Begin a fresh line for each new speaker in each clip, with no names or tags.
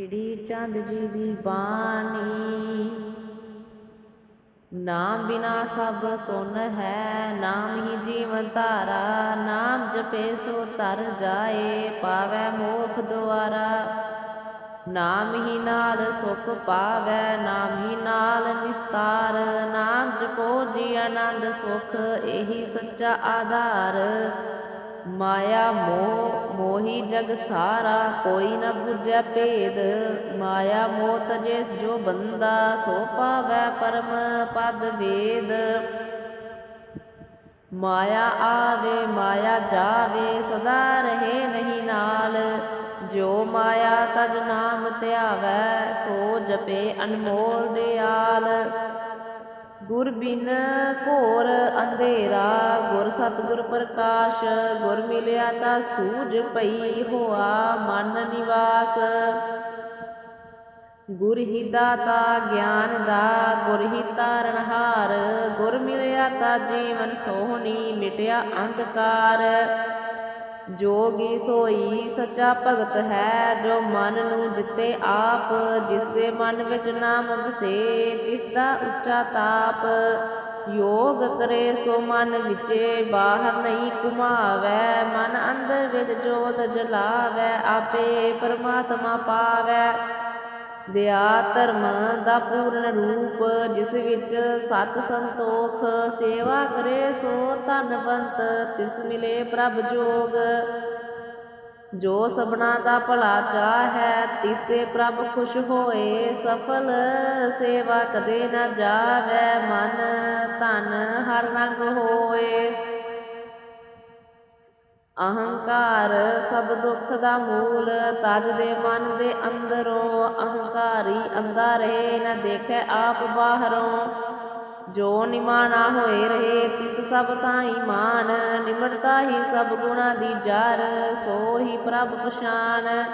ਸ੍ਰੀ ਚੰਦ ਜੀ ਦੀ ਬਾਣੀ। ਨਾਮ ਬਿਨਾ ਸਭ ਸੁਨ ਹੈ, ਨਾਮ ਹੀ ਜੀਵਨ ਧਾਰਾ, ਨਾਮ ਜਪੇ ਸੋ ਤਰ ਜਾਏ, ਪਾਵੈ ਮੋਖ ਦੁਆਰਾ। ਨਾਮ ਹੀ ਨਾਲ ਸੁਖ ਪਾਵੈ, ਨਾਮ ਹੀ ਨਾਲ ਨਿਸਤਾਰ, ਨਾਮ ਜਪੋ ਜੀ ਆਨੰਦ ਸੁਖ, ਇਹੀ ਸੱਚਾ ਆਧਾਰ। ਮਾਇਆ ਮੋਹ, ਮੋਹੀ ਜਗ ਸਾਰਾ, ਕੋਈ ਨ ਬੁਝੈ ਭੇਦ। ਮਾਇਆ ਮੋਹ ਤਜੇ ਜੋ ਬੰਦਾ, ਸੋ ਪਾਵੈ ਪਰਮ ਪਦ ਵੇਦ। ਮਾਇਆ ਆਵੇ, ਮਾਇਆ ਜਾਵੇ, ਸਦਾ ਰਹੇ ਨਹੀਂ ਨਾਲ। ਜੋ ਮਾਇਆ ਤਜ ਨਾਮ ਧਿਆਵੈ, ਸੋ ਜਪੇ ਅਨਮੋਲ ਦਿਆਲ। ਗੁਰ ਬਿਨ ਘੋਰ ਅੰਧੇਰਾ, ਗੁਰ ਸਤਿਗੁਰ ਪ੍ਰਕਾਸ਼, ਗੁਰ ਮਿਲਿਆ ਤਾ ਸੂਝ ਪਈ ਹੋਆ, ਮਨ ਨਿਵਾਸ। ਗੁਰ ਹੀ ਦਾਤਾ, ਗਿਆਨ ਦਾ, ਗੁਰ ਹੀ ਤਾਰਨਹਾਰ ਗੁਰ ਮਿਲਿਆ ਤਾ ਜੀਵਨ ਸੋਹਣੀ, ਮਿਟਿਆ ਅੰਧਕਾਰ। ਜੋਗੀ ਸੋਈ ਸੱਚਾ ਭਗਤ ਹੈ, ਜੋ ਮਨ ਨੂੰ ਜਿੱਤੇ ਆਪ, ਜਿਸ ਦੇ ਮਨ ਵਿੱਚ ਨਾਮ ਵਸੇ ਤਿਸ ਦਾ ਉੱਚਾ ਤਾਪ। ਯੋਗ ਕਰੇ ਸੋ ਮਨ ਵਿਚੇ, ਬਾਹਰ ਨਹੀਂ ਕੁਮਾਵੈ ਮਨ ਅੰਦਰ ਵਿੱਚ ਜੋਤ ਜਲਾਵੈ, ਆਪੇ ਪਰਮਾਤਮਾ ਪਾਵੈ। ਦਇਆ ਧਰਮ ਦਾ ਪੂਰਨ ਰੂਪ, ਜਿਸ ਵਿੱਚ ਸਤ ਸੰਤੋਖ ਸੇਵਾ ਕਰੇ ਸੋ ਧਨਵੰਤ ਤਿਸ ਮਿਲੇ ਪ੍ਰਭ ਜੋਗ। ਜੋ ਸਭਨਾ ਦਾ ਭਲਾ ਚਾਹ ਹੈ, ਤਿਸ ਤੇ ਪ੍ਰਭ ਖੁਸ਼ ਹੋਏ, ਸਫਲ ਸੇਵਾ ਕਦੇ ਨਾ ਜਾਵੈ ਮਨ, ਧਨ ਹਰ ਰੰਗ ਹੋਏ। ਅਹੰਕਾਰ ਸਭ ਦੁੱਖ ਦਾ ਮੂਲ, ਤਜ ਦੇ ਮਨ ਦੇ ਅੰਦਰੋਂ ਅਹੰਕਾਰੀ ਅੰਦਾ ਰਹੇ ਨਾ ਦੇਖੈ ਆਪ ਬਾਹਰੋਂ। ਜੋ ਨਿਮਾਣਾ ਹੋਏ ਰਹੇ, ਤਿਸ ਸਭ ਤਾਈ ਮਾਨ ਨਿਮਰਤਾ ਹੀ ਸਭ ਗੁਣਾ ਦੀ ਜਰ, ਸੋ ਹੀ ਪ੍ਰਭ ਪਛਾਨ।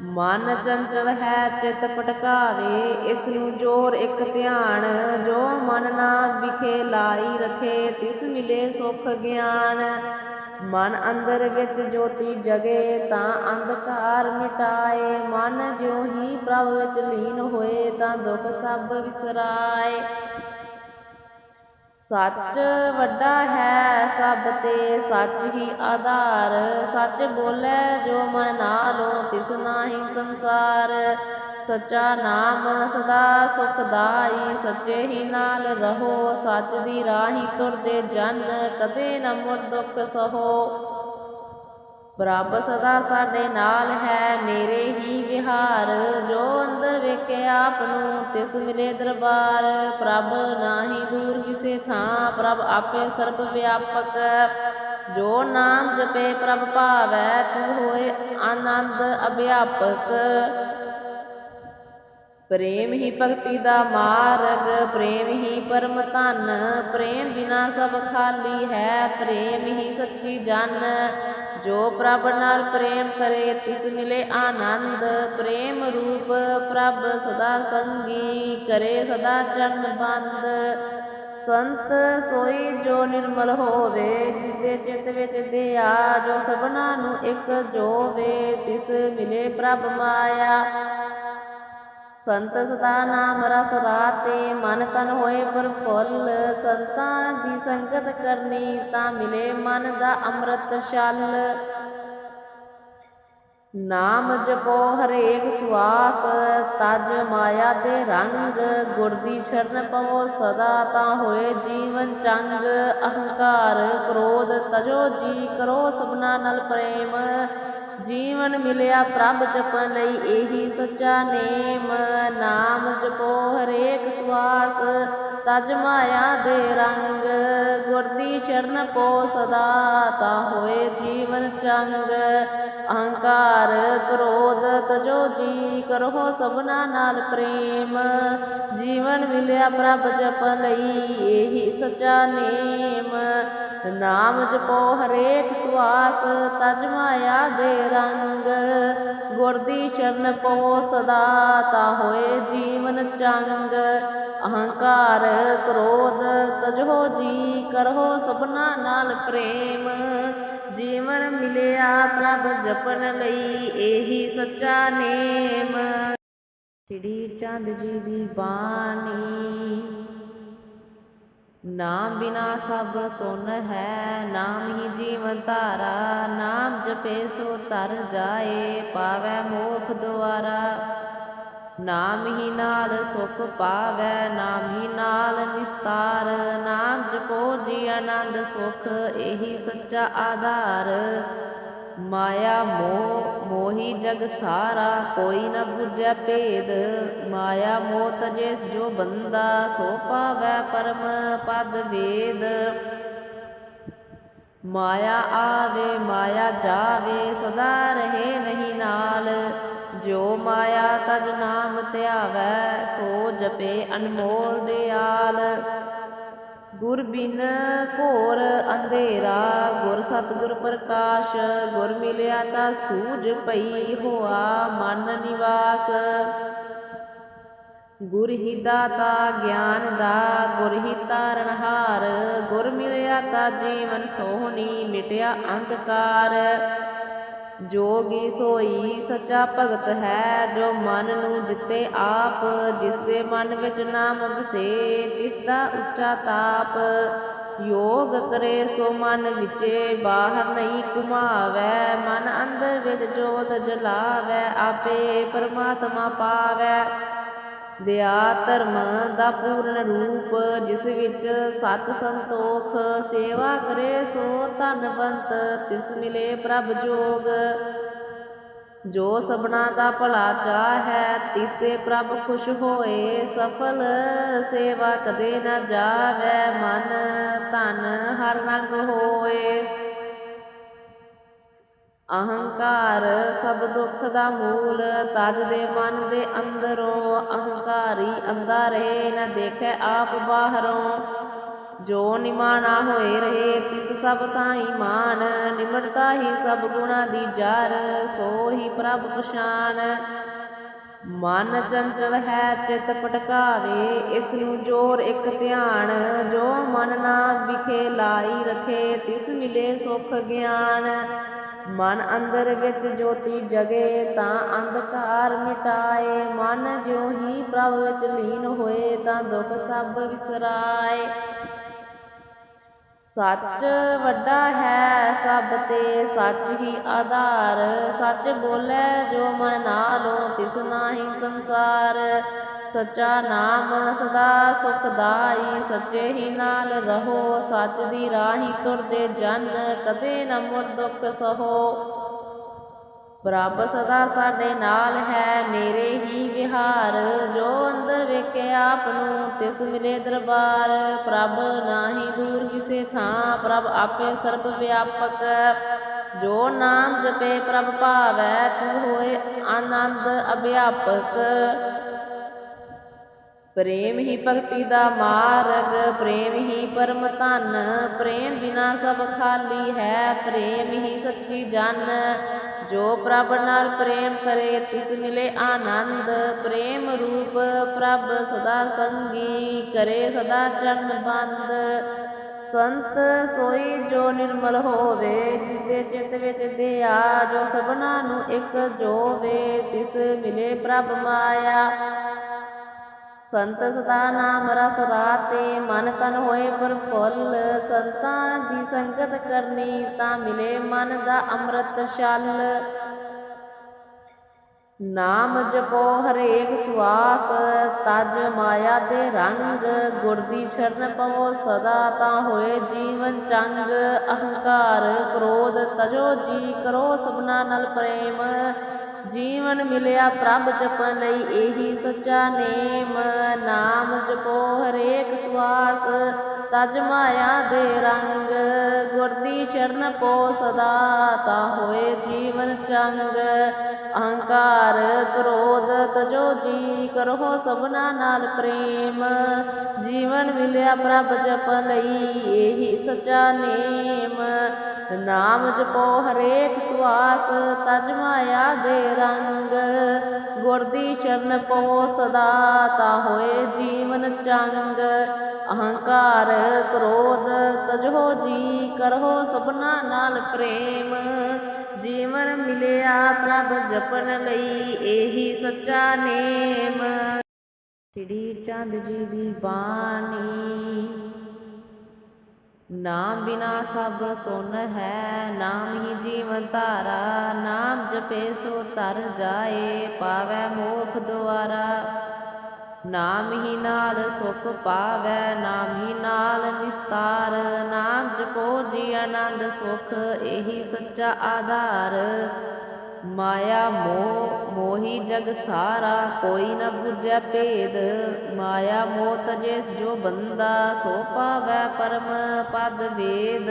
ਮਨ ਚੰਚਲ ਹੈ, ਚਿਤ ਪਟਕਾਵੇ, ਇਸ ਨੂੰ ਜੋਰ ਇੱਕ ਧਿਆਨ। ਜੋ ਮਨ ਨਾ ਵਿਖੇ, ਲਾਈ ਰਖੇ, ਤਿਸ ਮਿਲੇ ਸੁਖ ਗਿਆਨ। ਮਨ ਅੰਦਰ ਵਿੱਚ ਜੋਤੀ ਜਗੇ, ਤਾਂ ਅੰਧਕਾਰ ਮਿਟਾਏ। ਮਨ ਜਿਉ ਹੀ ਪ੍ਰਭ ਵਿੱਚ ਲੀਨ ਹੋਏ, ਤਾਂ ਦੁੱਖ ਸਭ ਵਿਸਰਾਏ। ਸੱਚ ਵੱਡਾ ਹੈ ਸਭ ਤੇ, ਸੱਚ ਹੀ ਆਧਾਰ। ਸੱਚ ਬੋਲੇ ਜੋ ਮਨ ਨਾਲੋਂ ਤਿਸ ਨਾਹੀ ਸੰਸਾਰ। ਸੱਚਾ ਨਾਮ, ਸਦਾ ਸੁਖਦਾਈ ਸੱਚੇ ਹੀ ਨਾਲ ਰਹੋ, ਸੱਚ ਦੀ ਰਾਹੀ ਤੁਰਦੇ ਜਨ, ਕਦੇ ਨ ਮੁਰ ਦੁੱਖ ਸਹੋ। ਪ੍ਰਭ ਸਦਾ ਸਾਡੇ ਨਾਲ ਹੈ, ਨੇਰੇ ਹੀ ਵਿਹਾਰ, ਜੋ ਅੰਦਰ ਵੇਖੇ ਆਪ ਨੂੰ, ਤਿਸ ਮਿਲੇ ਦਰਬਾਰ। ਪ੍ਰਭ ਨਾਹੀ ਦੂਰ ਕਿਸੇ ਥਾਂ, ਪ੍ਰਭ ਆਪੇ ਸਰਬ ਵਿਆਪਕ। ਜੋ ਨਾਮ ਜਪੇ ਪ੍ਰਭ ਭਾਵੈ, ਤਿਸ ਹੋਏ ਆਨੰਦ ਅਭਿਆਪਕ। ਪ੍ਰੇਮ ਹੀ ਭਗਤੀ ਦਾ ਮਾਰਗ, ਪ੍ਰੇਮ ਹੀ ਪਰਮ ਧਨ, ਪ੍ਰੇਮ ਬਿਨਾ ਸਭ ਖਾਲੀ ਹੈ, ਪ੍ਰੇਮ ਹੀ ਸੱਚੀ ਜਨ। ਜੋ ਪ੍ਰਭ ਨਾਲ ਪ੍ਰੇਮ ਕਰੇ, ਤਿਸ ਮਿਲੇ ਆਨੰਦ। ਪ੍ਰੇਮ ਰੂਪ ਪ੍ਰਭ ਸਦਾ ਸੰਗੀ ਕਰੇ, ਸਦਾ ਚਰਨ ਬੰਦ। ਸੰਤ ਸੋਈ ਜੋ ਨਿਰਮਲ ਹੋਵੇ ਜਿਸ ਦੇ ਚਿੱਤ ਵਿੱਚ ਦਿਆ ਜੋ ਸਭਨਾ ਨੂੰ ਇੱਕ ਜੋਵੇ, ਤਿਸ ਮਿਲੇ ਪ੍ਰਭ ਮਾਇਆ। ਸੰਤ ਸਦਾ ਨਾਮ ਰਸ ਰਾਤੇ, ਮਨ ਤਨ ਹੋਏ ਪਰਫੁੱਲ ਸੰਤਾਂ ਦੀ ਸੰਗਤ ਕਰਨੀ ਤਾਂ ਮਿਲੇ ਮਨ ਦਾ ਅੰਮ੍ਰਿਤ ਛਲ। ਨਾਮ ਜਪੋ ਹਰੇਕ ਸੁਆਸ, ਤਜ ਮਾਇਆ ਦੇ ਰੰਗ। ਗੁਰ ਦੀ ਸ਼ਰਨ ਪਵੋ ਸਦਾ ਤਾਂ ਹੋਏ ਜੀਵਨ ਚੰਗ। ਅਹੰਕਾਰ, ਕ੍ਰੋਧ ਤਜੋ ਜੀ ਕਰੋ ਸਭਨਾ ਨਾਲ ਪ੍ਰੇਮ। ਜੀਵਨ ਮਿਲਿਆ ਪ੍ਰਭ ਜਪਣ ਲਈ ਇਹੀ ਸੱਚਾ ਨੇਮ। ਨਾਮ ਜਪੋ ਹਰੇਕ ਸਵਾਸ ਤਜ ਮਾਇਆ ਦੇ ਰੰਗ। ਗੁਰ ਦੀ ਸ਼ਰਨ ਪੋ ਸਦਾ, ਤਾਂ ਹੋਏ ਜੀਵਨ ਚੰਗ। ਅਹੰਕਾਰ ਕ੍ਰੋਧ ਤਜੋ ਜੀ, ਕਰੋ ਸਭਨਾ ਨਾਲ ਪ੍ਰੇਮ। ਜੀਵਨ ਮਿਲਿਆ ਪ੍ਰਭ ਜਪ ਲਈ ਇਹੀ ਸੱਚਾ ਨੇਮ। ਨਾਮ ਜਪੋ ਹਰੇਕ ਸਵਾਸ ਤਜ ਮਾਇਆ ਦੇ ਰੰਗ ਗੁਰ ਦੀ ਸ਼ਰਨ ਪੋ ਸਦਾ ਤਾਂ ਹੋਏ ਜੀਵਨ ਚੰਗ। ਅਹੰਕਾਰ ਕ੍ਰੋਧ ਤਜੋ ਜੀ ਕਰੋ ਸਭਨਾ ਨਾਲ ਪ੍ਰੇਮ। ਜੀਵਨ ਮਿਲਿਆ ਪ੍ਰਭ ਜਪਨ ਲਈ ਇਹੀ ਸੱਚਾ ਨੇਮ। ਸ੍ਰੀ ਚੰਦ ਜੀ ਦੀ ਬਾਣੀ। ਨਾਮ ਬਿਨਾ ਸਭ ਸੁਨ ਹੈ, ਨਾਮ ਹੀ ਜੀਵਨ ਧਾਰਾ, ਨਾਮ ਜਪੇ ਸੋ ਤਰ ਜਾਏ, ਪਾਵੈ ਮੋਖ ਦੁਆਰਾ। ਨਾਮ ਹੀ ਨਾਲ ਸੁਖ ਪਾਵੈ, ਨਾਮ ਹੀ ਨਾਲ ਨਿਸਤਾਰ, ਨਾਮ ਜਪੋ ਜੀ ਆਨੰਦ ਸੁਖ, ਇਹੀ ਸੱਚਾ ਆਧਾਰ। ਮਾਇਆ ਮੋਹ, ਮੋਹੀ ਜਗ ਸਾਰਾ, ਕੋਈ ਨ ਬੁਝੈ ਭੇਦ। ਮਾਇਆ ਮੋਹ ਤਜੇ ਜੋ ਬੰਦਾ, ਸੋ ਪਾਵੈ ਪਰਮ ਪਦ ਵੇਦ। ਮਾਇਆ ਆਵੇ, ਮਾਇਆ ਜਾਵੇ, ਸਦਾ ਰਹੇ ਨਹੀਂ ਨਾਲ। ਜੋ ਮਾਇਆ ਤਜ ਨਾਮ ਧਿਆਵੈ, ਸੋ ਜਪੇ ਅਨਮੋਲ ਦਿਆਲ। ਗੁਰ ਬਿਨ ਘੋਰ ਅੰਧੇਰਾ, ਗੁਰ ਸਤਿਗੁਰ ਪ੍ਰਕਾਸ਼, ਗੁਰ ਮਿਲਿਆ ਤਾ ਸੂਝ ਪਈ ਹੋਆ, ਮਨ ਨਿਵਾਸ। ਗੁਰ ਹੀ ਦਾਤਾ, ਗਿਆਨ ਦਾ, ਗੁਰ ਹੀ ਤਾਰਨਹਾਰ ਗੁਰ ਮਿਲਿਆ ਤਾ ਜੀਵਨ ਸੋਹਣੀ, ਮਿਟਿਆ ਅੰਧਕਾਰ। ਜੋਗੀ ਸੋਈ ਸੱਚਾ ਭਗਤ ਹੈ, ਜੋ ਮਨ ਨੂੰ ਜਿੱਤੇ ਆਪ ਜਿਸ ਦੇ ਮਨ ਵਿੱਚ ਨਾਮ ਵਸੇ ਤਿਸ ਦਾ ਉੱਚਾ ਤਾਪ। ਯੋਗ ਕਰੇ ਸੋ ਮਨ ਵਿਚੇ, ਬਾਹਰ ਨਹੀਂ ਕੁਮਾਵੈ ਮਨ ਅੰਦਰ ਵਿੱਚ ਜੋਤ ਜਲਾਵੈ, ਆਪੇ ਪਰਮਾਤਮਾ ਪਾਵੈ। ਦਇਆ ਧਰਮ ਦਾ ਪੂਰਨ ਰੂਪ, ਜਿਸ ਵਿੱਚ ਸਤ ਸੰਤੋਖ ਸੇਵਾ ਕਰੇ ਸੋ ਧਨਵੰਤ, ਤਿਸ ਮਿਲੇ ਪ੍ਰਭ ਜੋਗ। ਜੋ ਸਭਨਾ ਦਾ ਭਲਾ ਚਾਹ ਹੈ ਤਿਸ ਤੇ ਪ੍ਰਭ ਖੁਸ਼ ਹੋਏ, ਸਫਲ ਸੇਵਾ ਕਦੇ ਨਾ ਜਾਵੈ, ਮਨ ਧਨ ਹਰ ਰੰਗ ਹੋਏ। ਅਹੰਕਾਰ ਸਭ ਦੁੱਖ ਦਾ ਮੂਲ, ਤਜ ਦੇ ਮਨ ਦੇ ਅੰਦਰੋਂ ਅਹੰਕਾਰੀ ਅੰਦਾ ਰਹੇ ਨਾ ਦੇਖੈ ਆਪ ਬਾਹਰੋਂ। ਜੋ ਨਿਮਾਣਾ ਹੋਏ ਰਹੇ, ਤਿਸ ਸਭ ਤਾਈ ਮਾਨ। ਨਿਮਰਤਾ ਹੀ ਸਭ ਗੁਣਾ ਦੀ ਜਰ, ਸੋ ਹੀ ਪ੍ਰਭ ਪਛਾਨ। ਮਨ ਚੰਚਲ ਹੈ, ਚਿਤ ਪਟਕਾਵੇ ਇਸ ਨੂੰ ਜੋਰ ਇੱਕ ਧਿਆਨ। ਜੋ ਮਨ ਨਾ ਵਿਖੇ ਲਾਈ ਰਖੇ, ਤਿਸ ਮਿਲੇ ਸੁਖ ਗਿਆਨ। ਮਨ ਅੰਦਰ ਵਿੱਚ ਜੋਤੀ ਜਗੇ, ਤਾਂ ਅੰਧਕਾਰ ਮਿਟਾਏ। ਮਨ ਜਿਉ ਹੀ ਪ੍ਰਭ ਵਿੱਚ ਲੀਨ ਹੋਏ, ਤਾਂ ਦੁੱਖ ਸਭ ਵਿਸਰਾਏ। ਸੱਚ ਵੱਡਾ ਹੈ ਸਭ ਤੇ, ਸੱਚ ਹੀ ਆਧਾਰ। ਸੱਚ ਬੋਲੇ ਜੋ ਮਨ ਨਾਲੋਂ, ਤਿਸ ਨਾਹੀ ਸੰਸਾਰ। ਸੱਚਾ ਨਾਮ ਸਦਾ ਸੁਖਦਾਈ ਸੱਚੇ ਹੀ ਨਾਲ ਰਹੋ, ਸੱਚ ਦੀ ਰਾਹੀ ਤੁਰਦੇ ਜਨ, ਕਦੇ ਨ ਮੁੜ ਦੁੱਖ ਸਹੋ। ਪ੍ਰਭ ਸਦਾ ਸਾਡੇ ਨਾਲ ਹੈ, ਨੇਰੇ ਹੀ ਵਿਹਾਰ, ਜੋ ਅੰਦਰ ਵੇਖੇ ਆਪ ਨੂੰ, ਤਿਸ ਮਿਲੇ ਦਰਬਾਰ। ਪ੍ਰਭ ਨਾਹੀ ਦੂਰ ਕਿਸੇ ਥਾਂ, ਪ੍ਰਭ ਆਪੇ ਸਰਬ ਵਿਆਪਕ। ਜੋ ਨਾਮ ਜਪੇ ਪ੍ਰਭ ਭਾਵੈ, ਤਿਸ ਹੋਏ ਆਨੰਦ ਅਭਿਆਪਕ। ਪ੍ਰੇਮ ਹੀ ਭਗਤੀ ਦਾ ਮਾਰਗ, ਪ੍ਰੇਮ ਹੀ ਪਰਮ ਧਨ, ਪ੍ਰੇਮ ਬਿਨਾ ਸਭ ਖਾਲੀ ਹੈ, ਪ੍ਰੇਮ ਹੀ ਸੱਚੀ ਜਨ। ਜੋ ਪ੍ਰਭ ਨਾਲ ਪ੍ਰੇਮ ਕਰੇ, ਤਿਸ ਮਿਲੇ ਆਨੰਦ। ਪ੍ਰੇਮ ਰੂਪ ਪ੍ਰਭ ਸਦਾ ਸੰਗੀ ਕਰੇ, ਸਦਾ ਚਰਨ ਬੰਦ। ਸੰਤ ਸੋਈ ਜੋ ਨਿਰਮਲ ਹੋਵੇ ਜਿਸ ਦੇ ਚਿੱਤ ਵਿੱਚ ਦਿਆ ਜੋ ਸਭਨਾ ਨੂੰ ਇੱਕ ਜੋਵੇ, ਤਿਸ ਮਿਲੇ ਪ੍ਰਭ ਮਾਇਆ। ਸੰਤ ਸਦਾ ਨਾਮ ਰਸ ਰਾਤੇ, ਮਨ ਤਨ ਹੋਏ ਪਰ ਫੁੱਲ। ਸੰਤਾਂ ਦੀ ਸੰਗਤ ਕਰਨੀ ਤਾਂ ਮਿਲੇ ਮਨ ਦਾ ਅੰਮ੍ਰਿਤ ਛਲ। ਨਾਮ ਜਪੋ ਹਰੇਕ ਸੁਆਸ, ਤਜ ਮਾਇਆ ਦੇ ਰੰਗ। ਗੁਰ ਦੀ ਸ਼ਰਨ ਪਵੋ ਸਦਾ ਤਾਂ ਹੋਏ ਜੀਵਨ ਚੰਗ। ਅਹੰਕਾਰ, ਕ੍ਰੋਧ ਤਜੋ ਜੀ ਕਰੋ ਸਭਨਾ ਨਾਲ ਪ੍ਰੇਮ। ਜੀਵਨ ਮਿਲਿਆ ਪ੍ਰਭ ਜਪਣ ਲਈ ਇਹੀ ਸੱਚਾ ਨੇਮ। ਨਾਮ ਜਪੋ ਹਰੇਕ ਸਵਾਸ ਤਜ ਮਾਇਆ ਦੇ ਰੰਗ, ਗੁਰ ਦੀ ਸ਼ਰਨ ਪੋ ਸਦਾ ਤਾਂ ਹੋਏ ਜੀਵਨ ਚੰਗ। ਅਹੰਕਾਰ ਕ੍ਰੋਧ ਤਜੋ ਜੀ ਕਰੋ ਸਭਨਾ ਨਾਲ ਪ੍ਰੇਮ। ਜੀਵਨ ਮਿਲਿਆ ਪ੍ਰਭ ਜਪ ਲਈ, ਇਹੀ ਸੱਚਾ ਨੇਮ। ਨਾਮ ਜਪੋ ਹਰੇਕ ਸੁਆਸ, ਤਜ ਮਾਇਆ ਦੇ ਰੰਗ। ਗੁਰ ਦੀ ਸ਼ਰਨ ਪੋ ਸਦਾ ਤਾਂ ਹੋਏ ਜੀਵਨ ਚੰਗ। ਅਹੰਕਾਰ ਕ੍ਰੋਧ ਤਜੋ ਜੀ ਕਰੋ ਸਭਨਾ ਨਾਲ ਪ੍ਰੇਮ। ਜੀਵਨ ਮਿਲਿਆ ਪ੍ਰਭ ਜਪਨ ਲਈ, ਇਹੀ ਸੱਚਾ ਨੇਮ। ਸ੍ਰੀ ਚੰਦ ਜੀ ਦੀ ਬਾਣੀ, ਨਾਮ ਬਿਨਾ ਸਭ ਸੁਨ ਹੈ, ਨਾਮ ਹੀ ਜੀਵਨ ਧਾਰਾ, ਨਾਮ ਜਪੇ ਸੋ ਤਰ ਜਾਏ, ਪਾਵੈ ਮੋਖ ਦੁਆਰਾ। ਨਾਮ ਹੀ ਨਾਲ ਸੁਖ ਪਾਵੈ, ਨਾਮ ਹੀ ਨਾਲ ਨਿਸਤਾਰ। ਨਾਮ ਜਪੋ ਜੀ ਆਨੰਦ ਸੁਖ, ਇਹੀ ਸੱਚਾ ਆਧਾਰ। ਮਾਇਆ ਮੋਹ, ਮੋਹੀ ਜਗ ਸਾਰਾ, ਕੋਈ ਨ ਬੁਝੈ ਭੇਦ। ਮਾਇਆ ਮੋਹ ਤਜੇ ਜੋ ਬੰਦਾ, ਸੋ ਪਾਵੈ ਪਰਮ ਪਦ ਵੇਦ।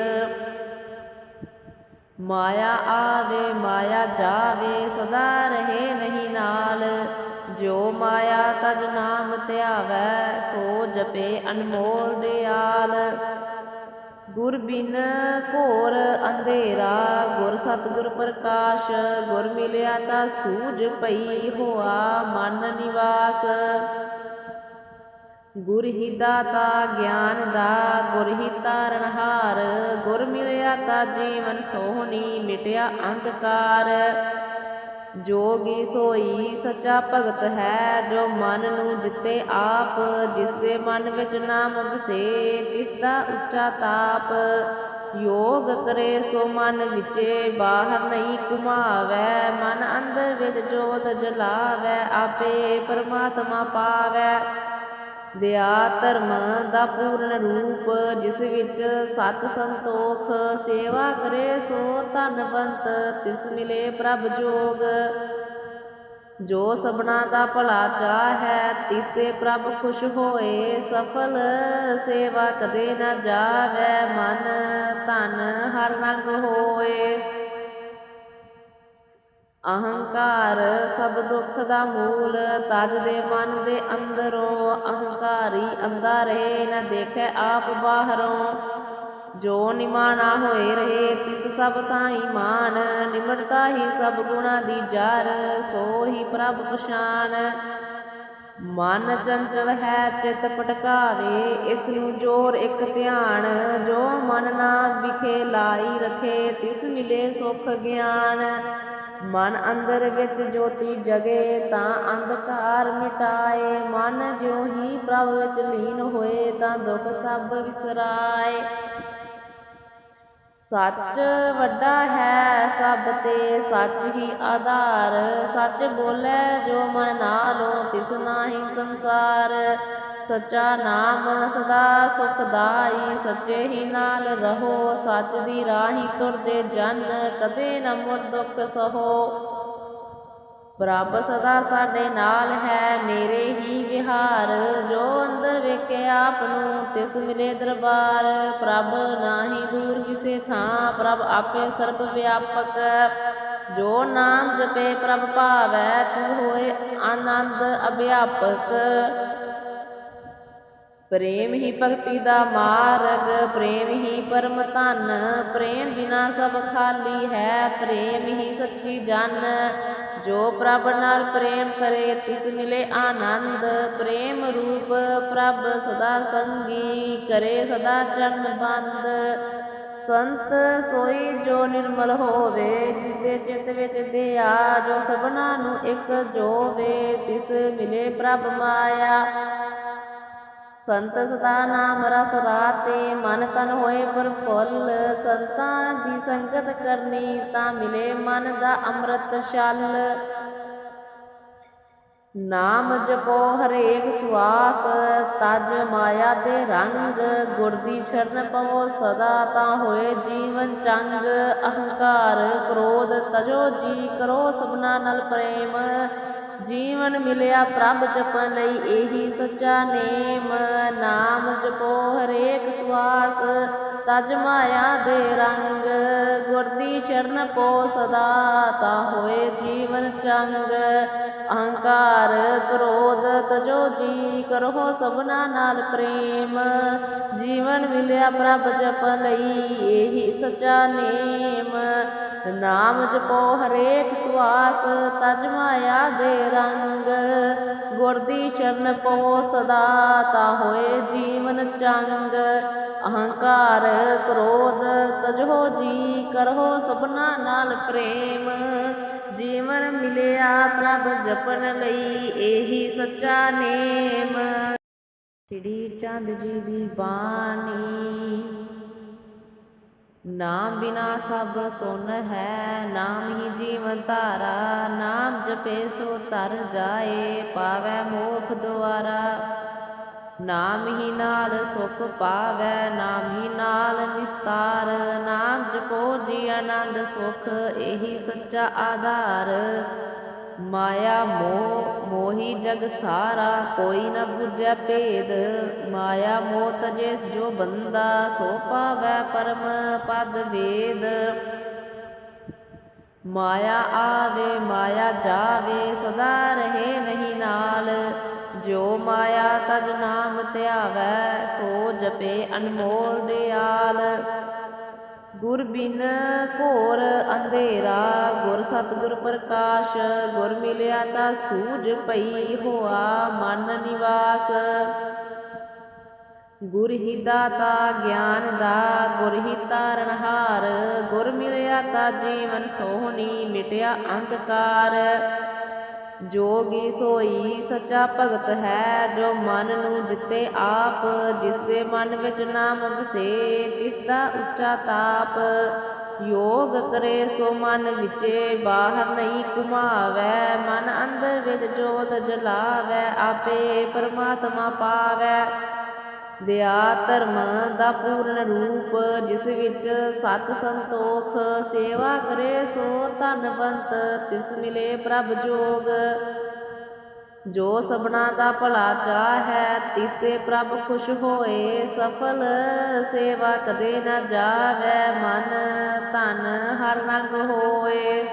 ਮਾਇਆ ਆਵੇ, ਮਾਇਆ ਜਾਵੇ, ਸਦਾ ਰਹੇ ਨਹੀਂ ਨਾਲ। ਜੋ ਮਾਇਆ ਤਜ ਨਾਮ ਧਿਆਵੈ, ਸੋ ਜਪੇ ਅਨਮੋਲ ਦਿਆਲ। ਗੁਰ ਬਿਨ ਘੋਰ ਅੰਧੇਰਾ, ਗੁਰ ਸਤਿਗੁਰ ਪ੍ਰਕਾਸ਼, ਗੁਰ ਮਿਲਿਆ ਤਾਂ ਸੂਝ ਪਈ ਹੋਆ, ਮਨ ਨਿਵਾਸ। ਗੁਰ ਹੀ ਦਾਤਾ ਗਿਆਨ ਦਾ, ਗੁਰ ਹੀ ਤਾਰਨਹਾਰ ਗੁਰ ਮਿਲਿਆ ਤਾਂ ਜੀਵਨ ਸੋਹਣੀ, ਮਿਟਿਆ ਅੰਧਕਾਰ। ਜੋਗੀ ਸੋਈ ਸੱਚਾ ਭਗਤ ਹੈ, ਜੋ ਮਨ ਨੂੰ ਜਿੱਤੇ ਆਪ, ਜਿਸ ਦੇ ਮਨ ਵਿੱਚ ਨਾਮ ਵਸੇ ਤਿਸ ਦਾ ਉੱਚਾ ਤਾਪ। ਯੋਗ ਕਰੇ ਸੋ ਮਨ ਵਿਚੇ, ਬਾਹਰ ਨਹੀਂ ਕੁਮਾਵੈ ਮਨ ਅੰਦਰ ਵਿੱਚ ਜੋਤ ਜਲਾਵੈ, ਆਪੇ ਪਰਮਾਤਮਾ ਪਾਵੈ। ਦਇਆ ਧਰਮ ਦਾ ਪੂਰਨ ਰੂਪ, ਜਿਸ ਵਿੱਚ ਸਤ ਸੰਤੋਖ ਸੇਵਾ ਕਰੇ ਸੋ ਧਨਵੰਤ ਤਿਸ ਮਿਲੇ ਪ੍ਰਭ ਜੋਗ। ਜੋ ਸਭਨਾ ਦਾ ਭਲਾ ਚਾਹ ਹੈ, ਤਿਸ ਤੇ ਪ੍ਰਭ ਖੁਸ਼ ਹੋਏ, ਸਫਲ ਸੇਵਾ ਕਦੇ ਨਾ ਜਾਵੈ ਮਨ, ਧਨ ਹਰ ਰੰਗ ਹੋਏ। ਅਹੰਕਾਰ ਸਭ ਦੁੱਖ ਦਾ ਮੂਲ, ਤਜ ਦੇ ਮਨ ਦੇ ਅੰਦਰੋਂ ਅਹੰਕਾਰੀ ਅੰਦਾ ਰਹੇ ਨਾ ਦੇਖੈ ਆਪ ਬਾਹਰੋਂ। ਜੋ ਨਿਮਾਣਾ ਹੋਏ ਰਹੇ, ਤਿਸ ਸਭ ਤਾਈ ਮਾਨ ਨਿਮਰਤਾ ਹੀ ਸਭ ਗੁਣਾ ਦੀ ਜਰ, ਸੋ ਹੀ ਪ੍ਰਭ ਪਛਾਨ। ਮਨ ਚੰਚਲ ਹੈ, ਚਿਤ ਪਟਕਾਵੇ, ਇਸ ਨੂੰ ਜੋਰ ਇੱਕ ਧਿਆਨ। ਜੋ ਮਨ ਨਾ ਵਿਖੇ ਲਾਈ ਰਖੇ, ਤਿਸ ਮਿਲੇ ਸੁਖ ਗਿਆਨ। ਮਨ ਅੰਦਰ ਵਿੱਚ ਜੋਤੀ ਜਗੇ, ਤਾਂ ਅੰਧਕਾਰ ਮਿਟਾਏ। ਮਨ ਜਿਉ ਹੀ ਪ੍ਰਭ ਵਿੱਚ ਲੀਨ ਹੋਏ, ਤਾਂ ਦੁੱਖ ਸਭ ਵਿਸਰਾਏ। ਸੱਚ ਵੱਡਾ ਹੈ ਸਭ ਤੇ, ਸੱਚ ਹੀ ਆਧਾਰ। ਸੱਚ ਬੋਲੇ ਜੋ ਮਨ ਨਾਲੋਂ ਤਿਸ ਨਾਹੀ ਸੰਸਾਰ। ਸੱਚਾ ਨਾਮ ਸਦਾ ਸੁਖਦਾਈ ਸੱਚੇ ਹੀ ਨਾਲ ਰਹੋ, ਸੱਚ ਦੀ ਰਾਹੀ ਤੁਰਦੇ ਜਨ, ਕਦੇ ਨ ਮੁੜ ਦੁੱਖ ਸਹੋ। ਪ੍ਰਭ ਸਦਾ ਸਾਡੇ ਨਾਲ ਹੈ ਨੇਰੇ ਹੀ ਵਿਹਾਰ, ਜੋ ਅੰਦਰ ਵੇਖੇ ਆਪ ਨੂੰ, ਤਿਸ ਮਿਲੇ ਦਰਬਾਰ। ਪ੍ਰਭ ਨਾਹੀ ਦੂਰ ਕਿਸੇ ਥਾਂ, ਪ੍ਰਭ ਆਪੇ ਸਰਬ ਵਿਆਪਕ। ਜੋ ਨਾਮ ਜਪੇ ਪ੍ਰਭ ਭਾਵੈ, ਤਿਸ ਹੋਏ ਆਨੰਦ ਅਭਿਆਪਕ। ਪ੍ਰੇਮ ਹੀ ਭਗਤੀ ਦਾ ਮਾਰਗ, ਪ੍ਰੇਮ ਹੀ ਪਰਮ ਧਨ, ਪ੍ਰੇਮ ਬਿਨਾ ਸਭ ਖਾਲੀ ਹੈ, ਪ੍ਰੇਮ ਹੀ ਸੱਚੀ ਜਨ। ਜੋ ਪ੍ਰਭ ਨਾਲ ਪ੍ਰੇਮ ਕਰੇ, ਤਿਸ ਮਿਲੇ ਆਨੰਦ। ਪ੍ਰੇਮ ਰੂਪ ਪ੍ਰਭ ਸਦਾ ਸੰਗੀ ਕਰੇ, ਸਦਾ ਚਰਨ ਬੰਦ। ਸੰਤ ਸੋਈ ਜੋ ਨਿਰਮਲ ਹੋਵੇ ਜਿਸ ਦੇ ਚਿੱਤ ਵਿੱਚ ਦਿਆ, ਜੋ ਸਭਨਾ ਨੂੰ ਇੱਕ ਜੋਵੇ, ਤਿਸ ਮਿਲੇ ਪ੍ਰਭ ਮਾਇਆ। ਸੰਤ ਸਦਾ ਨਾਮ ਰਸ ਰਾਤੇ, ਮਨ ਤਨ ਹੋਏ ਪ੍ਰਫੁੱਲ ਸੰਤਾਂ ਦੀ ਸੰਗਤ ਕਰਨੀ ਤਾਂ ਮਿਲੇ ਮਨ ਦਾ ਅੰਮ੍ਰਿਤ ਛਲ। ਨਾਮ ਜਪੋ ਹਰੇਕ ਸੁਆਸ, ਤਜ ਮਾਇਆ ਦੇ ਰੰਗ। ਗੁਰ ਦੀ ਸ਼ਰਨ ਪਵੋ ਸਦਾ ਤਾਂ ਹੋਏ ਜੀਵਨ ਚੰਗ। ਅਹੰਕਾਰ, ਕ੍ਰੋਧ ਤਜੋ ਜੀ ਕਰੋ ਸਭਨਾ ਨਾਲ ਪ੍ਰੇਮ। ਜੀਵਨ ਮਿਲਿਆ ਪ੍ਰਭ ਜਪਣ ਲਈ ਇਹੀ ਸੱਚਾ ਨੇਮ ਨਾਮ ਜਪੋ ਹਰੇਕ ਸਵਾਸ ਤਜ ਮਾਇਆ ਦੇ ਰੰਗ ਗੁਰਦੀ ਸ਼ਰਨ ਪੋ ਸਦਾ ਤਾ ਹੋਏ ਜੀਵਨ ਚੰਗ। ਅਹੰਕਾਰ ਕ੍ਰੋਧ ਤਜੋ ਜੀ ਕਰੋ ਸਭਨਾ ਨਾਲ ਪ੍ਰੇਮ। ਜੀਵਨ ਮਿਲਿਆ ਪ੍ਰਭ ਜਪ ਲਈ, ਇਹੀ ਸਚਾ ਨੇਮ। ਨਾਮ ਜਪੋ ਹਰੇਕ ਸੁਆਸ, ਤਜ ਮਾਇਆ ਦੇ ਰੰਗ। ਗੁਰਦੀ ਸ਼ਰਨ ਪੋ ਸਦਾ ਤਾਂ ਹੋਏ ਜੀਵਨ ਚੰਗ। ਅਹੰਕਾਰ ਕ੍ਰੋਧ, ਤਜੋ ਜੀ ਕਰੋ ਸਭਨਾ ਨਾਲ ਪ੍ਰੇਮ। ਜੀਵਨ ਮਿਲਿਆ ਪ੍ਰਭ ਜਪਨ ਲਈ, ਇਹੀ ਸੱਚਾ ਨੇਮ। ਸ੍ਰੀ ਚੰਦ ਜੀ ਦੀ ਬਾਣੀ, ਨਾਮ ਬਿਨਾ ਸਭ ਸੁਨ ਹੈ, ਨਾਮ ਹੀ ਜੀਵਨ ਧਾਰਾ, ਨਾਮ ਜਪੇ ਸੋ ਤਰ ਜਾਏ, ਪਾਵੈ ਮੋਖ ਦੁਆਰਾ। ਨਾਮ ਹੀ ਨਾਲ ਸੁਖ ਪਾਵੈ, ਨਾਮ ਹੀ ਨਾਲ ਨਿਸਤਾਰ। ਨਾਮ ਜਪੋ ਜੀ ਆਨੰਦ ਸੁਖ, ਇਹੀ ਸੱਚਾ ਆਧਾਰ। ਮਾਇਆ ਮੋਹ, ਮੋਹੀ ਜਗ ਸਾਰਾ, ਕੋਈ ਨ ਬੁਝੈ ਭੇਦ। ਮਾਇਆ ਮੋਹ ਤਜੇ ਜੋ ਬੰਦਾ, ਸੋ ਪਾਵੈ ਪਰਮ ਪਦ ਵੇਦ। ਮਾਇਆ ਆਵੇ, ਮਾਇਆ ਜਾਵੇ, ਸਦਾ ਰਹੇ ਨਹੀਂ ਨਾਲ। ਜੋ ਮਾਇਆ ਤਜ ਨਾਮ ਧਿਆਵੈ, ਸੋ ਜਪੇ ਅਨਮੋਲ ਦਿਆਲ। ਗੁਰ ਬਿਨ ਘੋਰ ਅੰਧੇਰਾ, ਗੁਰ ਸਤਿਗੁਰ ਪ੍ਰਕਾਸ਼, ਗੁਰ ਮਿਲਿਆ ਤਾਂ ਸੂਝ ਪਈ ਹੋਆ ਮਨ ਨਿਵਾਸ। ਗੁਰ ਹੀ ਦਾਤਾ ਗਿਆਨ ਦਾ ਗੁਰ ਹੀ ਤਾਰਨਹਾਰ ਗੁਰ ਮਿਲਿਆ ਤਾ ਜੀਵਨ ਸੋਹਣੀ, ਮਿਟਿਆ ਅੰਧਕਾਰ। ਜੋਗੀ ਸੋਈ ਸੱਚਾ ਭਗਤ ਹੈ, ਜੋ ਮਨ ਨੂੰ ਜਿੱਤੇ ਆਪ, ਜਿਸ ਦੇ ਮਨ ਵਿੱਚ ਨਾਮ ਵਸੇ ਤਿਸ ਦਾ ਉੱਚਾ ਤਾਪ। ਯੋਗ ਕਰੇ ਸੋ ਮਨ ਵਿਚੇ, ਬਾਹਰ ਨਹੀਂ ਕੁਮਾਵੈ ਮਨ ਅੰਦਰ ਵਿੱਚ ਜੋਤ ਜਲਾਵੈ, ਆਪੇ ਪਰਮਾਤਮਾ ਪਾਵੈ। ਦਇਆ ਧਰਮ ਦਾ ਪੂਰਨ ਰੂਪ, ਜਿਸ ਵਿੱਚ ਸਤ ਸੰਤੋਖ ਸੇਵਾ ਕਰੇ ਸੋ ਧਨਵੰਤ, ਤਿਸ ਮਿਲੇ ਪ੍ਰਭ ਜੋਗ। ਜੋ ਸਭਨਾ ਦਾ ਭਲਾ ਚਾਹੈ, ਤਿਸ ਤੇ ਪ੍ਰਭ ਖੁਸ਼ ਹੋਏ, ਸਫਲ ਸੇਵਾ ਕਦੇ ਨਾ ਜਾਵੈ, ਮਨ ਧਨ ਹਰ ਰੰਗ ਹੋਏ।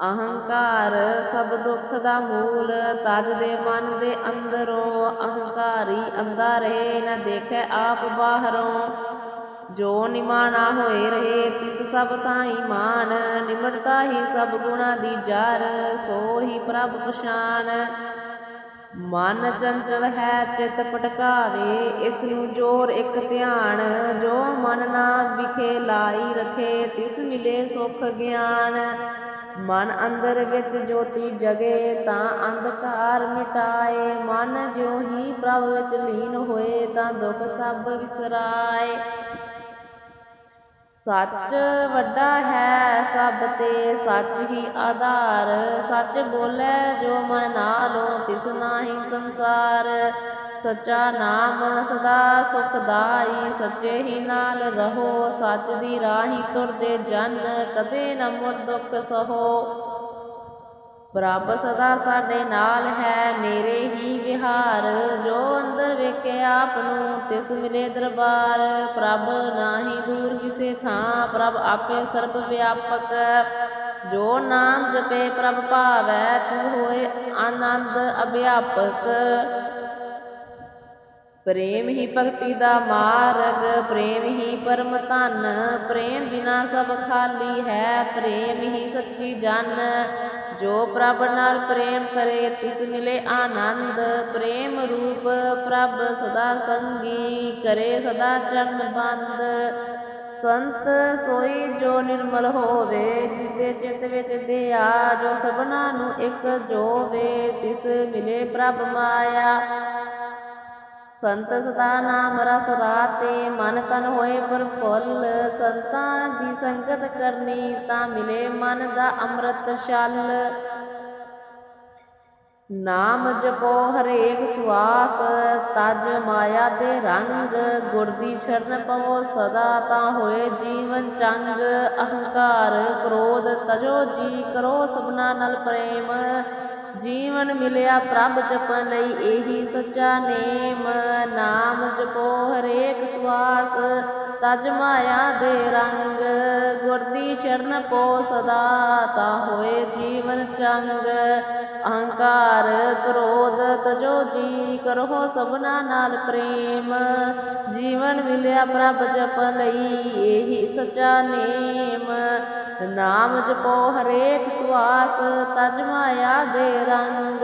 ਅਹੰਕਾਰ ਸਭ ਦੁੱਖ ਦਾ ਮੂਲ, ਤਜ ਦੇ ਮਨ ਦੇ ਅੰਦਰੋਂ ਅਹੰਕਾਰੀ ਅੰਦਾ ਰਹੇ ਨਾ ਦੇਖੈ ਆਪ ਬਾਹਰੋਂ। ਜੋ ਨਿਮਾਣਾ ਹੋਏ ਰਹੇ, ਤਿਸ ਸਭ ਤਾਈ ਮਾਨ, ਨਿਮਰਤਾ ਹੀ ਸਭ ਗੁਣਾ ਦੀ ਜਰ, ਸੋ ਹੀ ਪ੍ਰਭ ਪਛਾਨ। ਮਨ ਚੰਚਲ ਹੈ, ਚਿਤ ਪਟਕਾਵੇ, ਇਸ ਨੂੰ ਜੋਰ ਇੱਕ ਧਿਆਨ। ਜੋ ਮਨ ਨਾ ਵਿਖੇ ਲਾਈ ਰਖੇ, ਤਿਸ ਮਿਲੇ ਸੁਖ ਗਿਆਨ। ਮਨ ਅੰਦਰ ਵਿੱਚ ਜੋਤੀ ਜਗੇ, ਤਾਂ ਅੰਧਕਾਰ ਮਿਟਾਏ। ਮਨ ਜਿਉ ਹੀ ਪ੍ਰਭ ਵਿੱਚ ਲੀਨ ਹੋਏ, ਤਾਂ ਦੁੱਖ ਸਭ ਵਿਸਰਾਏ। ਸੱਚ ਵੱਡਾ ਹੈ ਸਭ ਤੇ, ਸੱਚ ਹੀ ਆਧਾਰ। ਸੱਚ ਬੋਲੇ ਜੋ ਮਨ ਨਾਲੋਂ ਤਿਸ ਨਾਹੀ ਸੰਸਾਰ। ਸੱਚਾ ਨਾਮ ਸਦਾ ਸੁਖਦਾਈ ਸੱਚੇ ਹੀ ਨਾਲ ਰਹੋ, ਸੱਚ ਦੀ ਰਾਹੀ ਤੁਰਦੇ ਜਨ, ਕਦੇ ਨ ਮੁੜ ਦੁੱਖ ਸਹੋ। ਪ੍ਰਭ ਸਦਾ ਸਾਡੇ ਨਾਲ ਹੈ ਨੇਰੇ ਹੀ ਵਿਹਾਰ, ਜੋ ਅੰਦਰ ਵੇਖੇ ਆਪ ਨੂੰ, ਤਿਸ ਮਿਲੇ ਦਰਬਾਰ। ਪ੍ਰਭ ਨਾਹੀ ਦੂਰ ਕਿਸੇ ਥਾਂ, ਪ੍ਰਭ ਆਪੇ ਸਰਬ ਵਿਆਪਕ। ਜੋ ਨਾਮ ਜਪੇ ਪ੍ਰਭ ਭਾਵੈ, ਤਿਸ ਹੋਏ ਆਨੰਦ ਅਭਿਆਪਕ। ਪ੍ਰੇਮ ਹੀ ਭਗਤੀ ਦਾ ਮਾਰਗ, ਪ੍ਰੇਮ ਹੀ ਪਰਮ ਧਨ, ਪ੍ਰੇਮ ਬਿਨਾ ਸਭ ਖਾਲੀ ਹੈ, ਪ੍ਰੇਮ ਹੀ ਸੱਚੀ ਜਨ। ਜੋ ਪ੍ਰਭ ਨਾਲ ਪ੍ਰੇਮ ਕਰੇ, ਤਿਸ ਮਿਲੇ ਆਨੰਦ। ਪ੍ਰੇਮ ਰੂਪ ਪ੍ਰਭ ਸਦਾ ਸੰਗੀ ਕਰੇ, ਸਦਾ ਚਰਨ ਬੰਦ। ਸੰਤ ਸੋਈ ਜੋ ਨਿਰਮਲ ਹੋਵੇ ਜਿਸ ਦੇ ਚਿੱਤ ਵਿੱਚ ਦਿਆ, ਜੋ ਸਭਨਾ ਨੂੰ ਇੱਕ ਜੋਵੇ, ਤਿਸ ਮਿਲੇ ਪ੍ਰਭ ਮਾਇਆ। ਸੰਤ ਸਦਾ ਨਾਮ ਰਸ ਰਾਤੇ, ਮਨ ਤਨ ਹੋਏ ਪ੍ਰਫੁੱਲ ਸੰਤਾਂ ਦੀ ਸੰਗਤ ਕਰਨੀ ਤਾਂ ਮਿਲੇ ਮਨ ਦਾ ਅੰਮ੍ਰਿਤ ਛਲ। ਨਾਮ ਜਪੋ ਹਰੇਕ ਸੁਆਸ, ਤਜ ਮਾਇਆ ਦੇ ਰੰਗ। ਗੁਰ ਦੀ ਸ਼ਰਨ ਪਵੋ ਸਦਾ ਤਾਂ ਹੋਏ ਜੀਵਨ ਚੰਗ। ਅਹੰਕਾਰ, ਕ੍ਰੋਧ ਤਜੋ ਜੀ ਕਰੋ ਸਭਨਾ ਨਾਲ ਪ੍ਰੇਮ। ਜੀਵਨ ਮਿਲਿਆ ਪ੍ਰਭ ਜਪਣ ਲਈ ਇਹੀ ਸੱਚਾ ਨੇਮ। ਨਾਮ ਜਪੋ ਹਰੇਕ ਸਵਾਸ ਤਜ ਮਾਇਆ ਦੇ ਰੰਗ। ਗੁਰ ਦੀ ਸ਼ਰਨ ਪੋ ਸਦਾ, ਤਾਂ ਹੋਏ ਜੀਵਨ ਚੰਗ। ਅਹੰਕਾਰ, ਕ੍ਰੋਧ ਤਜੋ ਜੀ ਕਰੋ ਸਭਨਾ ਨਾਲ ਪ੍ਰੇਮ। ਜੀਵਨ ਮਿਲਿਆ ਪ੍ਰਭ ਜਪਣ ਲਈ ਇਹੀ ਸੱਚਾ ਨੇਮ। ਨਾਮ ਜਪੋ ਹਰੇਕ ਸਵਾਸ ਤਜ ਮਾਇਆ ਦੇ ਰੰਗ।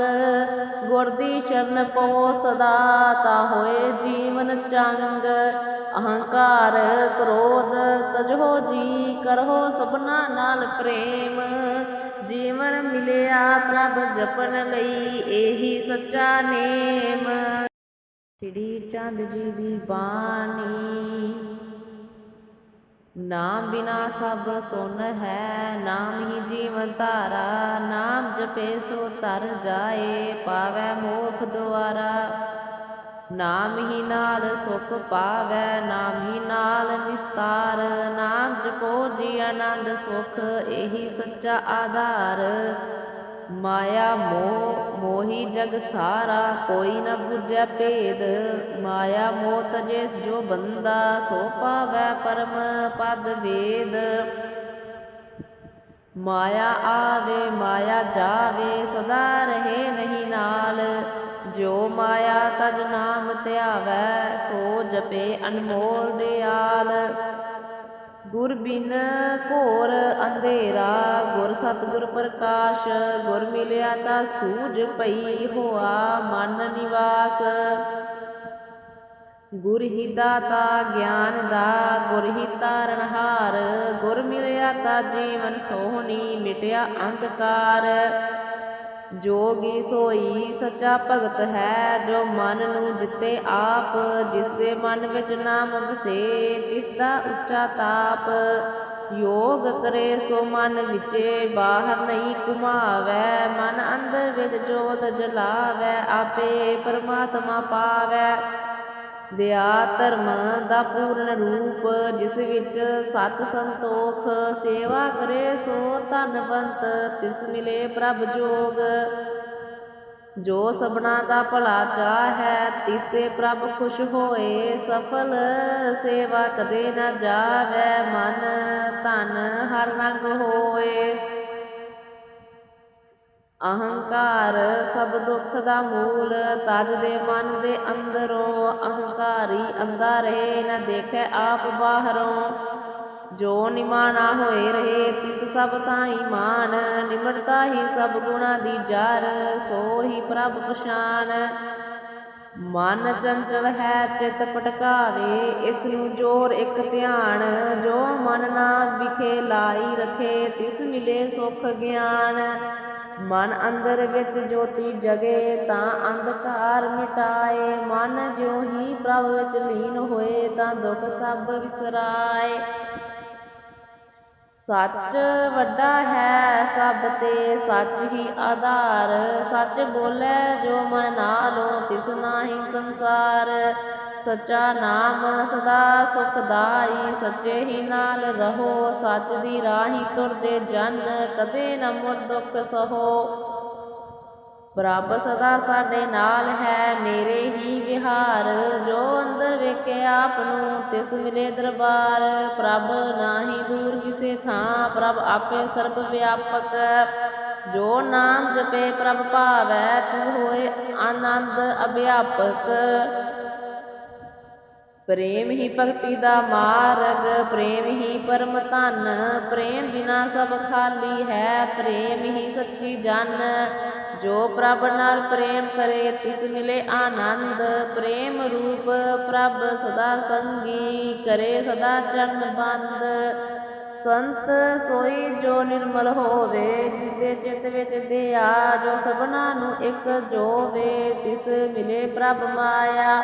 ਗੁਰ ਦੀ ਸ਼ਰਨ ਪੋ ਸਦਾ ਤਾਂ ਹੋਏ ਜੀਵਨ ਚੰਗ। ਅਹੰਕਾਰ, ਕ੍ਰੋਧ, ਤਜੋ ਜੀ ਕਰੋ ਸਭਨਾ ਨਾਲ ਪ੍ਰੇਮ। ਜੀਵਨ ਮਿਲਿਆ ਪ੍ਰਭ ਜਪਣ ਲਈ, ਇਹੀ ਸੱਚਾ ਨੇਮ। ਸ੍ਰੀ ਚੰਦ ਜੀ ਦੀ ਬਾਣੀ। ਨਾਮ ਬਿਨਾ ਸਭ ਸੁਨ ਹੈ, ਨਾਮ ਹੀ ਜੀਵਨ ਧਾਰਾ, ਨਾਮ ਜਪੇ ਸੋ ਤਰ ਜਾਏ, ਪਾਵੈ ਮੋਖ ਦੁਆਰਾ। ਨਾਮ ਹੀ ਨਾਲ ਸੁਖ ਪਾਵੈ, ਨਾਮ ਹੀ ਨਾਲ ਨਿਸਤਾਰ, ਨਾਮ ਜਪੋ ਜੀ ਆਨੰਦ ਸੁਖ, ਇਹੀ ਸੱਚਾ ਆਧਾਰ। ਮਾਇਆ ਮੋਹ ਮੋਹੀ ਜਗ ਸਾਰਾ ਕੋਈ ਨ ਬੁਝੈ ਭੇਦ। ਮਾਇਆ ਮੋਹ ਤਜੇ ਜੋ ਬੰਦਾ ਸੋ ਪਾਵੈ ਪਰਮ ਪਦ ਵੇਦ। ਮਾਇਆ ਆਵੇ, ਮਾਇਆ ਜਾਵੇ, ਸਦਾ ਰਹੇ ਨਹੀਂ ਨਾਲ। ਜੋ ਮਾਇਆ ਤਜ ਨਾਮ ਧਿਆਵੈ, ਸੋ ਜਪੇ ਅਨਮੋਲ ਦਿਆਲ। ਗੁਰ ਬਿਨ ਘੋਰ ਅੰਧੇਰਾ, ਗੁਰ ਸਤਿਗੁਰ ਪ੍ਰਕਾਸ਼, ਗੁਰ ਮਿਲਿਆ ਤਾਂ ਸੂਝ ਪਈ ਹੋਆ, ਮਨ ਨਿਵਾਸ। ਗੁਰ ਹੀ ਦਾਤਾ, ਗਿਆਨ ਦਾ, ਗੁਰ ਹੀ ਤਾਰਨਹਾਰ ਗੁਰ ਮਿਲਿਆ ਤਾਂ ਜੀਵਨ ਸੋਹਣੀ, ਮਿਟਿਆ ਅੰਧਕਾਰ। ਜੋਗੀ ਸੋਈ ਸੱਚਾ ਭਗਤ ਹੈ, ਜੋ ਮਨ ਨੂੰ ਜਿੱਤੇ ਆਪ ਜਿਸ ਦੇ ਮਨ ਵਿੱਚ ਨਾਮ ਵਸੇ ਤਿਸ ਦਾ ਉੱਚਾ ਤਾਪ। ਯੋਗ ਕਰੇ ਸੋ ਮਨ ਵਿਚੇ, ਬਾਹਰ ਨਹੀਂ ਘੁਮਾਵੈ। ਮਨ ਅੰਦਰ ਵਿੱਚ ਜੋਤ ਜਲਾਵੈ, ਆਪੇ ਪਰਮਾਤਮਾ ਪਾਵੈ। ਦਇਆ ਧਰਮ ਦਾ ਪੂਰਨ ਰੂਪ, ਜਿਸ ਵਿੱਚ ਸਤ ਸੰਤੋਖ ਸੇਵਾ ਕਰੇ ਸੋ ਧਨਵੰਤ, ਤਿਸ ਮਿਲੇ ਪ੍ਰਭ ਜੋਗ। ਜੋ ਸਭਨਾ ਦਾ ਭਲਾ ਚਾਹ ਹੈ ਤਿਸ ਤੇ ਪ੍ਰਭ ਖੁਸ਼ ਹੋਏ। ਸਫਲ ਸੇਵਾ ਕਦੇ ਨਾ ਜਾਵੈ ਮਨ, ਧਨ ਹਰ ਰੰਗ ਹੋਏ। ਅਹੰਕਾਰ ਸਭ ਦੁੱਖ ਦਾ ਮੂਲ, ਤਜ ਦੇ ਮਨ ਦੇ ਅੰਦਰੋਂ ਅਹੰਕਾਰੀ ਅੰਦਾ ਰਹੇ ਨਾ ਦੇਖੈ ਆਪ ਬਾਹਰੋਂ। ਜੋ ਨਿਮਾਣਾ ਹੋਏ ਰਹੇ ਤਿਸ ਸਭ ਤਾਈ ਮਾਨ, ਨਿਮਰਤਾ ਹੀ ਸਭ ਗੁਣਾ ਦੀ ਜਰ, ਸੋ ਹੀ ਪ੍ਰਭ ਪਛਾਨ। ਮਨ ਚੰਚਲ ਹੈ, ਚਿਤ ਪਟਕਾਵੇ ਇਸ ਨੂੰ ਜੋਰ ਇੱਕ ਧਿਆਨ। ਜੋ ਮਨ ਨਾ ਵਿਖੇ ਲਾਈ ਰਖੇ, ਤਿਸ ਮਿਲੇ ਸੁਖ ਗਿਆਨ। ਮਨ ਅੰਦਰ ਵਿੱਚ ਜੋਤੀ ਜਗੇ, ਤਾਂ ਅੰਧਕਾਰ ਮਿਟਾਏ। ਮਨ ਜਿਉ ਹੀ ਪ੍ਰਭ ਵਿੱਚ ਲੀਨ ਹੋਏ, ਤਾਂ ਦੁੱਖ ਸਭ ਵਿਸਰਾਏ। ਸੱਚ ਵੱਡਾ ਹੈ ਸਭ ਤੇ, ਸੱਚ ਹੀ ਆਧਾਰ। ਸੱਚ ਬੋਲੇ ਜੋ ਮਨ ਨਾਲੋਂ ਤਿਸ ਨਾਹੀ ਸੰਸਾਰ। ਸੱਚਾ ਨਾਮ ਸਦਾ ਸੁਖਦਾਈ ਸੱਚੇ ਹੀ ਨਾਲ ਰਹੋ, ਸੱਚ ਦੀ ਰਾਹੀ ਤੁਰਦੇ ਜਨ, ਕਦੇ ਨ ਮੁਰ ਦੁੱਖ ਸਹੋ। ਪ੍ਰਭ ਸਦਾ ਸਾਡੇ ਨਾਲ ਹੈ ਨੇਰੇ ਹੀ ਵਿਹਾਰ। ਜੋ ਅੰਦਰ ਵੇਖੇ ਆਪ ਨੂੰ, ਤਿਸ ਮਿਲੇ ਦਰਬਾਰ। ਪ੍ਰਭ ਨਾਹੀ ਦੂਰ ਕਿਸੇ ਥਾਂ, ਪ੍ਰਭ ਆਪੇ ਸਰਬ ਵਿਆਪਕ। ਜੋ ਨਾਮ ਜਪੇ ਪ੍ਰਭ ਭਾਵੈ, ਤਿਸ ਹੋਏ ਆਨੰਦ ਅਭਿਆਪਕ। ਪ੍ਰੇਮ ਹੀ ਭਗਤੀ ਦਾ ਮਾਰਗ, ਪ੍ਰੇਮ ਹੀ ਪਰਮ ਧਨ, ਪ੍ਰੇਮ ਬਿਨਾ ਸਭ ਖਾਲੀ ਹੈ, ਪ੍ਰੇਮ ਹੀ ਸੱਚੀ ਜਨ। ਜੋ ਪ੍ਰਭ ਨਾਲ ਪ੍ਰੇਮ ਕਰੇ, ਤਿਸ ਮਿਲੇ ਆਨੰਦ। ਪ੍ਰੇਮ ਰੂਪ ਪ੍ਰਭ ਸਦਾ ਸੰਗੀ ਕਰੇ, ਸਦਾ ਚਰਨ ਬੰਦ। ਸੰਤ ਸੋਈ ਜੋ ਨਿਰਮਲ ਹੋਵੇ ਜਿਸ ਦੇ ਚਿੱਤ ਵਿੱਚ ਦਿਆ, ਜੋ ਸਭਨਾ ਨੂੰ ਇੱਕ ਜੋਵੇ, ਤਿਸ ਮਿਲੇ ਪ੍ਰਭ ਮਾਇਆ।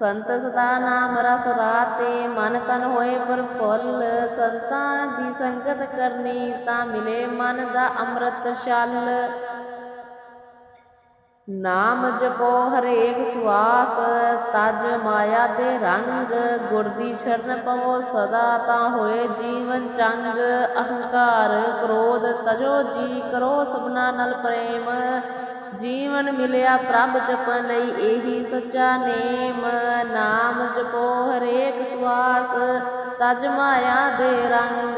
ਸੰਤ ਸਦਾ ਨਾਮ ਰਸ ਰਾਤੇ, ਮਨ ਤਨ ਹੋਏ ਪ੍ਰਫੁੱਲ ਸੰਤਾਂ ਦੀ ਸੰਗਤ ਕਰਨੀ ਤਾਂ ਮਿਲੇ ਮਨ ਦਾ ਅੰਮ੍ਰਿਤ ਛਲ। ਨਾਮ ਜਪੋ ਹਰੇਕ ਸੁਆਸ, ਤਜ ਮਾਇਆ ਦੇ ਰੰਗ। ਗੁਰ ਦੀ ਸ਼ਰਨ ਪਵੋ ਸਦਾ ਤਾਂ ਹੋਏ ਜੀਵਨ ਚੰਗ। ਅਹੰਕਾਰ, ਕ੍ਰੋਧ ਤਜੋ ਜੀ ਕਰੋ ਸਭਨਾ ਨਾਲ ਪ੍ਰੇਮ। ਜੀਵਨ ਮਿਲਿਆ ਪ੍ਰਭ ਜਪਣ ਲਈ ਇਹੀ ਸੱਚਾ ਨੇਮ। ਨਾਮ ਜਪੋ ਹਰੇਕ ਸਵਾਸ ਤਜ ਮਾਇਆ ਦੇ ਰੰਗ,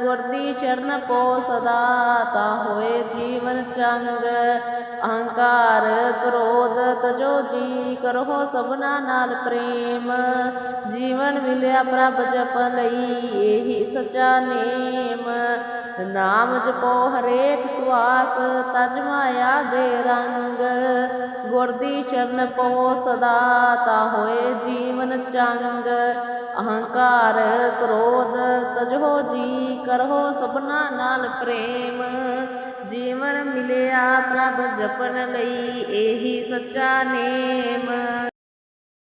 ਗੁਰ ਦੀ ਸ਼ਰਨ ਪੋ ਸਦਾ, ਤਾਂ ਹੋਏ ਜੀਵਨ ਚੰਗ। ਅਹੰਕਾਰ, ਕ੍ਰੋਧ, ਤਜੋ ਜੀ ਕਰੋ ਸਭਨਾ ਨਾਲ ਪ੍ਰੇਮ। ਜੀਵਨ ਮਿਲਿਆ ਪ੍ਰਭ ਜਪ ਲਈ ਇਹੀ ਸਚਾ ਨੇਮ। ਨਾਮ ਜਪੋ ਹਰੇਕ ਸੁਆਸ, ਤਜ ਮਾਇਆ ਦੇ ਰੰਗ। ਗੁਰ ਦੀ ਸ਼ਰਨ ਪੋ ਸਦਾ, ਤਾਂ ਹੋਏ ਜੀਵਨ ਚੰਗ। ਅਹੰਕਾਰ ਕ੍ਰੋਧ, ਤਜੋ ਜੀ ਕਰੋ ਸਭਨਾ ਨਾਲ ਪ੍ਰੇਮ। ਜੀਵਨ ਮਿਲਿਆ ਪ੍ਰਭ ਜਪਣ ਲਈ, ਇਹੀ ਸੱਚਾ ਨੇਮ।